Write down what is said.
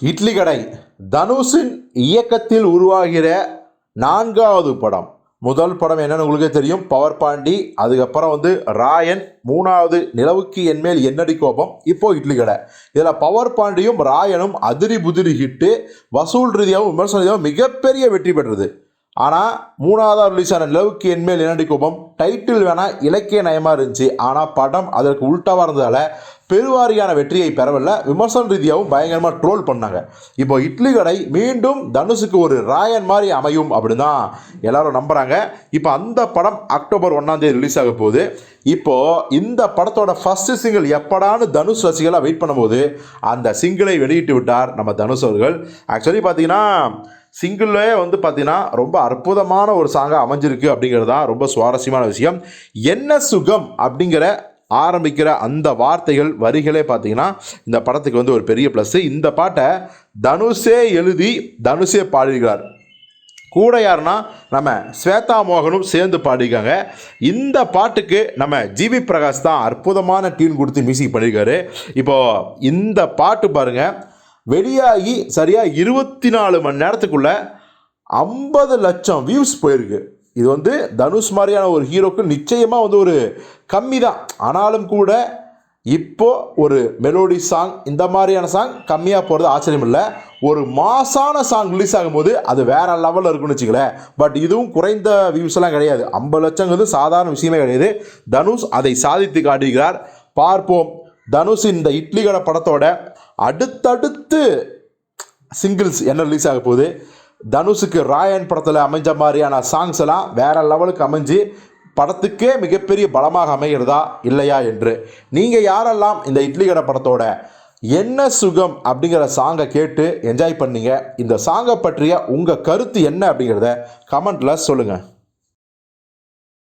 இட்லி கடை. தனுஷின் இயக்கத்தில் உருவாகிற நான்காவது படம். முதல் படம் என்னன்னு உங்களுக்கே தெரியும். பவர் பாண்டி அதுக்கப்புறம் வந்து ராயன் மூணாவது நிலவுக்கு என்மேல் என்னடி கோபம்? இப்போ இட்லி கடை. இதில் பவர் பாண்டியும் ராயனும் அதிரி புதிரி ஹிட்டு வசூல் ரீதியாகவும் விமர்சன ரீதியாகவும் மிகப்பெரிய வெற்றி பெற்றது. ஆனால் மூணாவதாக ரிலீஸ் ஆன லவ்க்கு என்மேல் இரண்டு கோபம்? டைட்டில் வேணால் இலக்கிய நயமாக இருந்துச்சு. ஆனால் படம் அதற்கு உள்டாவாக இருந்ததால் பெருவாரியான வெற்றியை பெறவில்லை. விமர்சன ரீதியாகவும் பயங்கரமாக ட்ரோல் பண்ணாங்க. இப்போ இட்லி கடை மீண்டும் தனுஷுக்கு ஒரு ராயன் மாதிரி அமையும் அப்படின்னு தான் எல்லாரும் நம்புகிறாங்க இப்போ அந்த படம் அக்டோபர் ஒன்றாந்தேதி ரிலீஸ் ஆக போகுது. இப்போது இந்த படத்தோட ஃபஸ்ட்டு சிங்கிள் எப்படான்னு தனுஷ் ரசிகளாக வெயிட் பண்ணும்போது அந்த சிங்கிளை வெளியிட்டு விட்டார் நம்ம தனுஷ் அவர்கள். ஆக்சுவலி பார்த்தீங்கன்னா சிங்கிளே வந்து பார்த்தீங்கன்னா ரொம்ப அற்புதமான ஒரு சாங்காக அமைஞ்சிருக்கு அப்படிங்கிறது தான் ரொம்ப சுவாரஸ்யமான விஷயம். என்ன சுகம் அப்படிங்கிற ஆரம்பிக்கிற அந்த வார்த்தைகள் வரிகளே பார்த்தீங்கன்னா இந்த படத்துக்கு வந்து ஒரு பெரிய ப்ளஸ்ஸு இந்த பாட்டை தனுஷே எழுதி தனுஷே பாடியிருக்கிறார். கூட யாருன்னா நம்ம ஸ்வேதா மோகனும் சேர்ந்து பாடியிருக்காங்க. இந்த பாட்டுக்கு நம்ம ஜிவி பிரகாஷ் தான் அற்புதமான டியூன் கொடுத்து மியூசிக் பண்ணியிருக்காரு. இப்போது இந்த பாட்டு பாருங்கள் வெளியாகி சரியாக இருபத்தி நாலு மணி நேரத்துக்குள்ளே ஐம்பது லட்சம் வியூஸ் போயிருக்கு. இது வந்து தனுஷ் மாதிரியான ஒரு ஹீரோக்கு நிச்சயமாக வந்து ஒரு கம்மி தான். ஆனாலும் கூட இப்போது ஒரு மெலோடி சாங் இந்த மாதிரியான சாங் கம்மியாக போகிறது ஆச்சரியம் இல்லை. ஒரு மாசான சாங் ரிலீஸ் ஆகும்போது அது வேற லெவலில் இருக்குன்னு வச்சுக்கலேன் பட் இதுவும் குறைந்த வியூஸ் எல்லாம் கிடையாது. ஐம்பது லட்சங்கிறது சாதாரண விஷயமே கிடையாது. தனுஷ் அதை சாதித்து காட்டுகிறார் பார்ப்போம். தனுஷ் இந்த இட்லி கடை படத்தோட அடுத்தடுத்து சிங்கிள்ஸ் என்ன ரிலீஸ் ஆக போகுது? தனுஷுக்கு ராயன் படத்தில் அமைஞ்ச மாதிரியான சாங்ஸ் எல்லாம் வேற லெவலுக்கு அமைஞ்சு படத்துக்கே மிகப்பெரிய பலமாக அமைகிறதா இல்லையா என்று. நீங்கள் யாரெல்லாம் இந்த இட்லி கடை படத்தோட என்ன சுகம் அப்படிங்கிற சாங்கை கேட்டு என்ஜாய் பண்ணீங்க இந்த சாங்கை பற்றிய உங்கள் கருத்து என்ன அப்படிங்கிறத கமெண்ட்டில் சொல்லுங்கள்